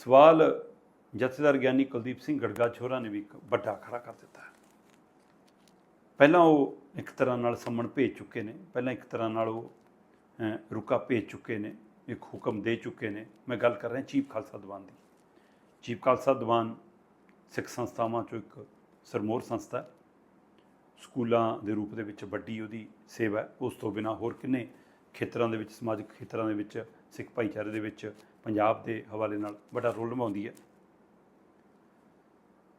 ਸਵਾਲ ਜਥੇਦਾਰ ਗਿਆਨੀ ਕੁਲਦੀਪ ਸਿੰਘ ਗੜਗਾ ਛੋਰਾ ਨੇ ਵੀ ਇੱਕ ਵੱਡਾ ਖੜਾ ਕਰ ਦਿੱਤਾ ਹੈ। ਪਹਿਲਾਂ ਉਹ ਇੱਕ ਤਰ੍ਹਾਂ ਨਾਲ ਸੰਮਣ ਭੇਜ ਚੁੱਕੇ ਨੇ ਪਹਿਲਾਂ ਇੱਕ ਤਰ੍ਹਾਂ ਨਾਲ ਉਹ ਅਹ, ਰੁਕਾ ਭੇਜ ਚੁੱਕੇ ਨੇ ਇੱਕ ਹੁਕਮ ਦੇ ਚੁੱਕੇ ਨੇ। ਮੈਂ ਗੱਲ ਕਰ ਰਿਹਾ ਚੀਫ ਖਾਲਸਾ ਦੀਵਾਨ ਦੀ। ਚੀਫ ਖਾਲਸਾ ਦੀਵਾਨ ਸਿੱਖ ਸੰਸਥਾਵਾਂ ਚੋਂ ਇੱਕ ਸਰਮੋਰ ਸੰਸਥਾ ਸਕੂਲਾਂ ਦੇ ਰੂਪ ਦੇ ਵਿੱਚ ਵੱਡੀ ਉਹਦੀ ਸੇਵਾ ਉਸ ਤੋਂ ਬਿਨਾ ਹੋਰ ਕਿੰਨੇ ਖੇਤਰਾਂ ਦੇ ਵਿੱਚ, ਸਮਾਜਿਕ ਖੇਤਰਾਂ ਦੇ ਵਿੱਚ, ਸਿੱਖ ਭਾਈਚਾਰੇ ਦੇ ਵਿੱਚ, ਪੰਜਾਬ ਦੇ ਹਵਾਲੇ ਨਾਲ ਵੱਡਾ ਰੋਲ ਨਿਭਾਉਂਦੀ ਹੈ।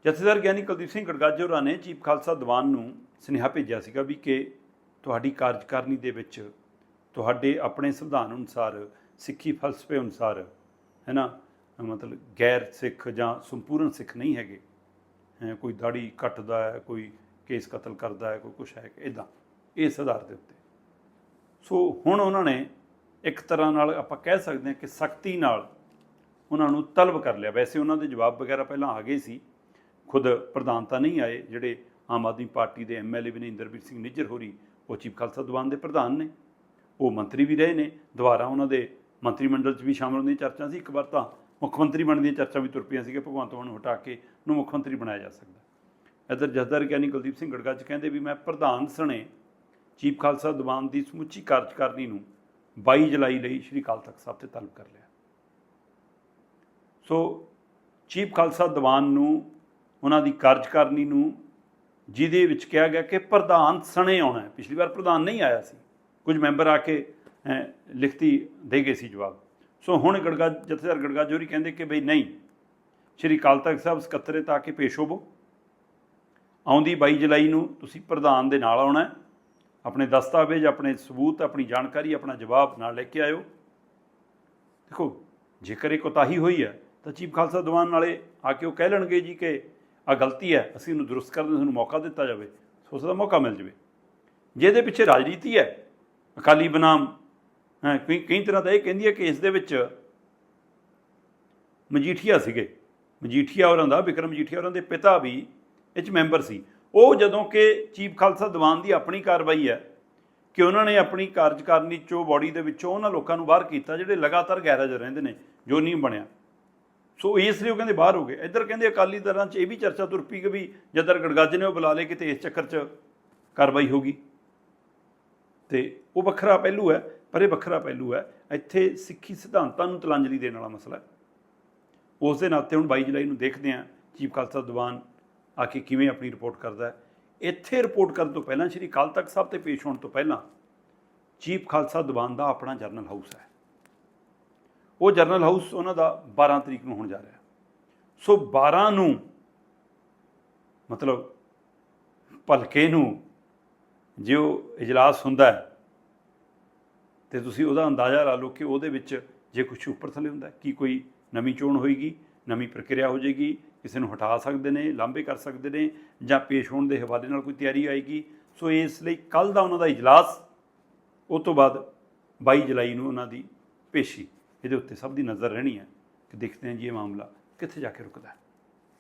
ਜਥੇਦਾਰ ਗਿਆਨੀ ਕੁਲਦੀਪ ਸਿੰਘ ਗੜਗਾਜੇ ਹੋਰਾਂ ਨੇ ਚੀਫ ਖਾਲਸਾ ਦੀਵਾਨ ਨੂੰ ਸੁਨੇਹਾ ਭੇਜਿਆ ਸੀਗਾ ਵੀ ਕਿ ਤੁਹਾਡੀ ਕਾਰਜਕਾਰਨੀ ਦੇ ਵਿੱਚ ਤੁਹਾਡੇ ਆਪਣੇ ਸੰਵਿਧਾਨ ਅਨੁਸਾਰ, ਸਿੱਖੀ ਫਲਸਫੇ ਅਨੁਸਾਰ ਹੈ ਨਾ ਮਤਲਬ ਗੈਰ ਸਿੱਖ ਜਾਂ ਸੰਪੂਰਨ ਸਿੱਖ ਨਹੀਂ ਹੈਗੇ ਕੋਈ ਦਾੜੀ ਕੱਟਦਾ ਹੈ, ਕੋਈ ਕੇਸ ਕਤਲ ਕਰਦਾ ਹੈ, ਕੋਈ ਕੁਛ ਹੈ ਇਦਾਂ ਇਸ ਆਧਾਰ ਦੇ ਉੱਤੇ। ਸੋ ਹੁਣ ਉਹਨਾਂ ਨੇ ਇੱਕ ਤਰ੍ਹਾਂ ਨਾਲ ਆਪਾਂ ਕਹਿ ਸਕਦੇ ਹਾਂ ਕਿ ਸਖਤੀ ਨਾਲ ਉਹਨਾਂ ਨੂੰ ਤਲਬ ਕਰ ਲਿਆ। ਵੈਸੇ ਉਹਨਾਂ ਦੇ ਜਵਾਬ ਵਗੈਰਾ ਪਹਿਲਾਂ ਆ ਗਏ ਸੀ। ਖੁਦ ਪ੍ਰਧਾਨ ਤਾਂ ਨਹੀਂ ਆਏ, ਜਿਹੜੇ ਆਮ ਆਦਮੀ ਪਾਰਟੀ ਦੇ ਐਮਐਲਏ ਵਿਨੇਂਦਰਵੀਰ ਸਿੰਘ ਨਿੱਜਰ ਹੋਰੀ, ਉਹ ਚੀਫ ਖਾਲਸਾ ਦੀਵਾਨ ਦੇ ਪ੍ਰਧਾਨ ਨੇ। ਉਹ ਮੰਤਰੀ ਵੀ ਰਹੇ ਨੇ। ਦੁਬਾਰਾ ਉਹਨਾਂ ਦੇ ਮੰਤਰੀ ਮੰਡਲ 'ਚ ਵੀ ਸ਼ਾਮਲ ਹੋਣ ਦੀਆਂ ਚਰਚਾ ਸੀ। ਇੱਕ ਵਾਰ ਤਾਂ ਮੁੱਖ ਮੰਤਰੀ ਬਣਨ ਦੀਆਂ ਚਰਚਾ ਵੀ ਤੁਰ ਪਈਆਂ ਸੀ ਕਿ ਭਗਵੰਤ ਮਾਨ ਨੂੰ ਹਟਾ ਕੇ ਨੂੰ ਮੁੱਖ ਮੰਤਰੀ ਬਣਾਇਆ ਜਾ ਸਕਦਾ। ਇੱਧਰ ਜਥੇਦਾਰ ਗਿਆਨੀ ਕੁਲਦੀਪ ਸਿੰਘ ਗੜਗਾ ਚ ਕਹਿੰਦੇ ਵੀ ਮੈਂ ਪ੍ਰਧਾਨ ਸਣੇ ਚੀਫ ਖਾਲਸਾ ਦੀਵਾਨ ਦੀ ਸਮੁੱਚੀ ਕਾਰਜਕਾਰਨੀ ਨੂੰ 22 ਜੁਲਾਈ ਲਈ ਸ਼੍ਰੀ ਅਕਾਲ ਤਖਤ ਸਾਹਿਬ ਤੇ ਤਲਬ ਕਰ ਲਿਆ। ਸੋ ਚੀਫ ਖਾਲਸਾ ਦੀਵਾਨ ਨੂੰ, ਉਹਨਾਂ ਦੀ ਕਾਰਜਕਾਰਨੀ ਨੂੰ, ਜਿਹਦੇ ਵਿੱਚ ਕਿਹਾ ਗਿਆ ਕਿ ਪ੍ਰਧਾਨ ਸਣੇ ਆਉਣਾ ਹੈ। ਪਿਛਲੀ ਵਾਰ ਪ੍ਰਧਾਨ ਨਹੀਂ ਆਇਆ ਸੀ। ਕੁਝ ਮੈਂਬਰ ਆ ਕੇ ਲਿਖਤੀ ਦੇ ਗਏ ਸੀ ਜਵਾਬ। ਸੋ ਹੁਣ ਗੜਗਾ, ਜਥੇਦਾਰ ਗੜਗਾ ਜੋਰੀ ਕਹਿੰਦੇ ਕਿ ਬਈ ਨਹੀਂ, ਸ਼੍ਰੀ ਅਕਾਲ ਤਖਤ ਸਾਹਿਬ ਸਕੱਤਰੇ ਤਾਂ ਕੇ ਪੇਸ਼ ਹੋਵੋ। ਆਉਂਦੀ 22 ਜੁਲਾਈ ਨੂੰ ਤੁਸੀਂ ਪ੍ਰਧਾਨ ਦੇ ਨਾਲ ਆਉਣਾ ਹੈ। ਆਪਣੇ ਦਸਤਾਵੇਜ਼, ਆਪਣੇ ਸਬੂਤ, ਆਪਣੀ ਜਾਣਕਾਰੀ, ਆਪਣਾ ਜਵਾਬ ਨਾਲ ਲੈ ਕੇ ਆਇਓ। ਦੇਖੋ, ਜੇਕਰ ਇਹ ਕੋਤਾਹੀ ਹੋਈ ਹੈ, ਤਾਂ ਚੀਫ ਖਾਲਸਾ ਦੀਵਾਨ ਨਾਲੇ ਆ ਕੇ ਉਹ ਕਹਿ ਲੈਣਗੇ ਜੀ ਕਿ ਆ ਗਲਤੀ ਹੈ, ਅਸੀਂ ਇਹਨੂੰ ਦਰੁਸਤ ਕਰਨ ਦਾ ਸਾਨੂੰ ਮੌਕਾ ਦਿੱਤਾ ਜਾਵੇ, ਸੋ ਦਾ ਮੌਕਾ ਮਿਲ ਜਾਵੇ। ਜਿਹਦੇ ਪਿੱਛੇ ਰਾਜਨੀਤੀ ਹੈ, ਅਕਾਲੀ ਬਨਾਮ, ਹੈ, ਕਈ ਕਈ ਤਰ੍ਹਾਂ ਦਾ ਇਹ ਕਹਿੰਦੀ ਹੈ ਕਿ ਇਸ ਦੇ ਵਿੱਚ ਮਜੀਠੀਆ ਸੀਗੇ। ਮਜੀਠੀਆ ਹੋਰਾਂ ਦਾ, ਵਿਕਰਮ ਮਜੀਠੀਆ ਹੋਰਾਂ ਦੇ ਪਿਤਾ ਵੀ, ਇਹ 'ਚ ਮੈਂਬਰ ਸੀ। ਉਹ ਜਦੋਂ ਕਿ ਚੀਫ ਖਾਲਸਾ ਦੀਵਾਨ ਦੀ ਆਪਣੀ ਕਾਰਵਾਈ ਹੈ ਕਿ ਉਹਨਾਂ ਨੇ ਆਪਣੀ ਕਾਰਜਕਾਰਨੀ ਚੋਂ ਬਾਡੀ ਦੇ ਵਿੱਚੋਂ ਉਹਨਾਂ ਲੋਕਾਂ ਨੂੰ ਬਾਹਰ ਕੀਤਾ, ਜਿਹੜੇ ਲਗਾਤਾਰ ਗੈਰਹਾਜ਼ਰ ਰਹਿੰਦੇ ਨੇ, ਜੋ ਨਹੀਂ ਬਣਿਆ। ਸੋ ਇਸ ਲਈ ਉਹ ਕਹਿੰਦੇ ਬਾਹਰ ਹੋ ਗਏ। ਇੱਧਰ ਕਹਿੰਦੇ ਅਕਾਲੀ ਦਲਾਂ 'ਚ ਇਹ ਵੀ ਚਰਚਾ ਤੁਰ ਪਈ ਕਿ ਵੀ ਜਦਰ ਗੜਗੱਜ ਨੇ ਉਹ ਬੁਲਾ ਲਏ, ਕਿਤੇ ਇਸ ਚੱਕਰ 'ਚ ਕਾਰਵਾਈ ਹੋਗੀ ਤੇ ਉਹ ਵੱਖਰਾ ਪਹਿਲੂ ਹੈ, ਪਰ ਇਹ ਵੱਖਰਾ ਪਹਿਲੂ ਹੈ। ਇੱਥੇ ਸਿੱਖੀ ਸਿਧਾਂਤਾਂ ਨੂੰ ਤਲਾਂਜਲੀ ਦੇਣ ਵਾਲਾ ਮਸਲਾ ਹੈ। ਉਸ ਦੇ ਨਾਤੇ ਹੁਣ 22 ਜੁਲਾਈ ਨੂੰ ਦੇਖਦੇ ਹਾਂ, ਚੀਫ ਖਾਲਸਾ ਦੀਵਾਨ ਆ ਕੇ ਕਿਵੇਂ ਆਪਣੀ ਰਿਪੋਰਟ ਕਰਦਾ ਹੈ। ਇੱਥੇ ਰਿਪੋਰਟ ਕਰਨ ਤੋਂ ਪਹਿਲਾਂ ਸ਼੍ਰੀ ਅਕਾਲ ਤਖਤ ਸਾਹਿਬ ਤੇ ਪੇਸ਼ ਹੋਣ ਤੋਂ ਪਹਿਲਾਂ ਚੀਫ ਖਾਲਸਾ ਦੀਵਾਨ ਦਾ ਆਪਣਾ ਜਰਨਲ ਹਾਊਸ ਹੈ। ਉਹ ਜਰਨਲ ਹਾਊਸ ਉਹਨਾਂ ਦਾ 12 ਤਰੀਕ ਨੂੰ ਹੋਣ ਜਾ ਰਿਹਾ ਸੋ 12 ਨੂੰ ਮਤਲਬ ਭਲਕੇ ਨੂੰ ਜੇ ਉਹ ਇਜਲਾਸ ਹੁੰਦਾ ਹੈ, ਤੇ ਤੁਸੀਂ ਉਹਦਾ ਅੰਦਾਜ਼ਾ ਲਾ ਲਓ ਕਿ ਉਹਦੇ ਵਿੱਚ ਜੇ ਕੁਝ ਉੱਪਰ ਥੱਲੇ ਹੁੰਦਾ ਕੀ ਕੋਈ ਨਵੀਂ ਚੋਣ ਹੋਏਗੀ ਨਵੀਂ ਪ੍ਰਕਿਰਿਆ ਹੋ ਜਾਏਗੀ, ਕਿਸੇ ਨੂੰ ਹਟਾ ਸਕਦੇ ਨੇ, ਲਾਂਭੇ ਕਰ ਸਕਦੇ ਨੇ, ਜਾਂ ਪੇਸ਼ ਹੋਣ ਦੇ ਹਵਾਲੇ ਨਾਲ ਕੋਈ ਤਿਆਰੀ ਆਏਗੀ। ਸੋ ਇਸ ਲਈ ਕੱਲ ਦਾ ਉਹਨਾਂ ਦਾ ਇਜਲਾਸ ਉਸ ਤੋਂ ਬਾਅਦ 22 ਜੁਲਾਈ ਨੂੰ ਉਹਨਾਂ ਦੀ ਪੇਸ਼ੀ, ਇਹਦੇ ਉੱਤੇ ਸਭ ਦੀ ਨਜ਼ਰ ਰਹਿਣੀ ਹੈ ਕਿ ਦੇਖਦੇ ਹਾਂ ਜੀ ਇਹ ਮਾਮਲਾ ਕਿੱਥੇ ਜਾ ਕੇ ਰੁਕਦਾ ਹੈ।